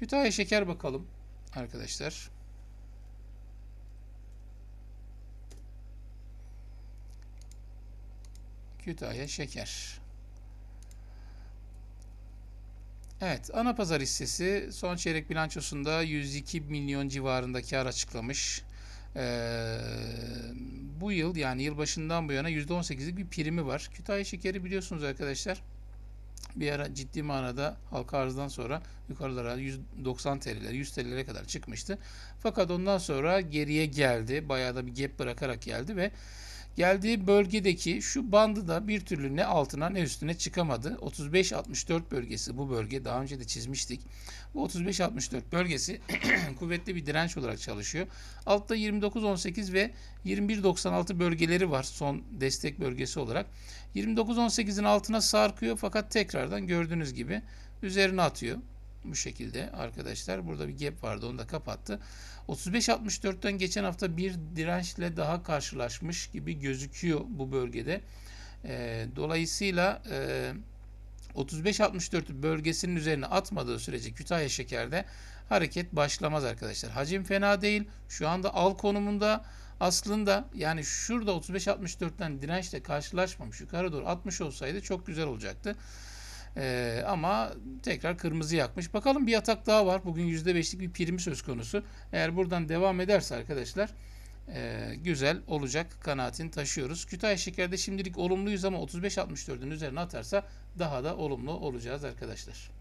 Kütahya Şeker bakalım arkadaşlar. Kütahya Şeker. Evet, ana pazar hissesi son çeyrek bilançosunda 102 milyon civarında kar açıklamış. Ee, bu yıl yani yılbaşından bu yana %18'lik bir primi var. Kütahya Şekeri biliyorsunuz arkadaşlar bir ara ciddi manada halka arzdan sonra yukarılara 190 TL'ler 100 TL'lere kadar çıkmıştı. Fakat ondan sonra geriye geldi. Bayağı da bir gap bırakarak geldi ve geldiği bölgedeki şu bandı da bir türlü ne altına ne üstüne çıkamadı. 35-64 bölgesi bu bölge daha önce de çizmiştik. Bu 35-64 bölgesi kuvvetli bir direnç olarak çalışıyor. Altta 29-18 ve 21-96 bölgeleri var son destek bölgesi olarak. 29-18'in altına sarkıyor fakat tekrardan gördüğünüz gibi üzerine atıyor. Bu şekilde arkadaşlar. Burada bir gap vardı onu da kapattı. 35-64'ten geçen hafta bir dirençle daha karşılaşmış gibi gözüküyor bu bölgede. Ee, dolayısıyla e, 35-64 bölgesinin üzerine atmadığı sürece Kütahya Şeker'de hareket başlamaz arkadaşlar. Hacim fena değil. Şu anda al konumunda aslında yani şurada 35-64'ten dirençle karşılaşmamış yukarı doğru 60 olsaydı çok güzel olacaktı. Ee, ama tekrar kırmızı yakmış. Bakalım bir atak daha var. Bugün %5'lik bir primi söz konusu. Eğer buradan devam ederse arkadaşlar e, güzel olacak kanaatini taşıyoruz. Kütahya Şeker'de şimdilik olumluyuz ama 35-64'ün üzerine atarsa daha da olumlu olacağız arkadaşlar.